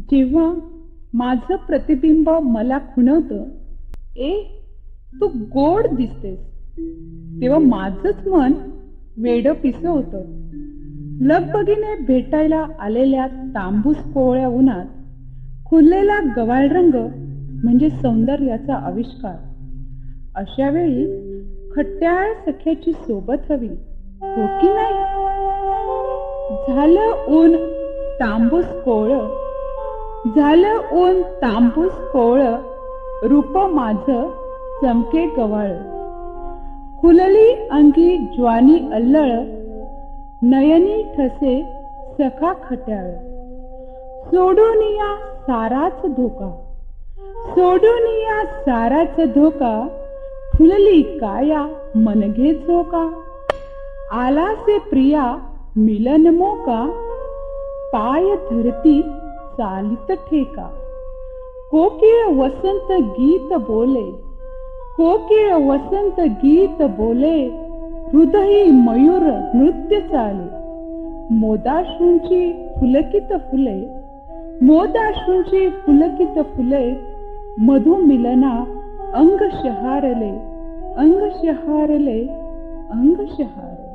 जेव्हा माझं प्रतिबिंब मला खुणवतं ए तू गोड दिसतेस. तेव्हा माझच मन वेड पिस होत लगबगीने भेटायला आलेल्या तांबूस कोवळ्या उन्हात खुललेला गवाळ रंग म्हणजे सौंदर्याचा आविष्कार. अशा वेळी खट्याळ सख्याची सोबत हवी हो की नाही? झालं ऊन तांबूस कोवळं झालं ऊन तांबूस कोवळ रूप माझ चमके गवाळ. खुलली अंगी ज्वानी अल्लळ नयनी ठसे सखा खट्याळ. सोडून या साराच धोका सोडून या साराच धोका फुलली काया मनघे झोका आलासे प्रिया मिलन मोका पाय धरती चालित ठेका. कोकिळ वसंत गीत बोले. कोकिळ वसंत गीत बोले. हृदयी मयूर नृत्य चाले. मोदाश्रूंची फुलकित फुले. मोदाश्रूंची फुलकित फुले. मधु मिलना अंग शहारले अंग शहारले अंग शहारले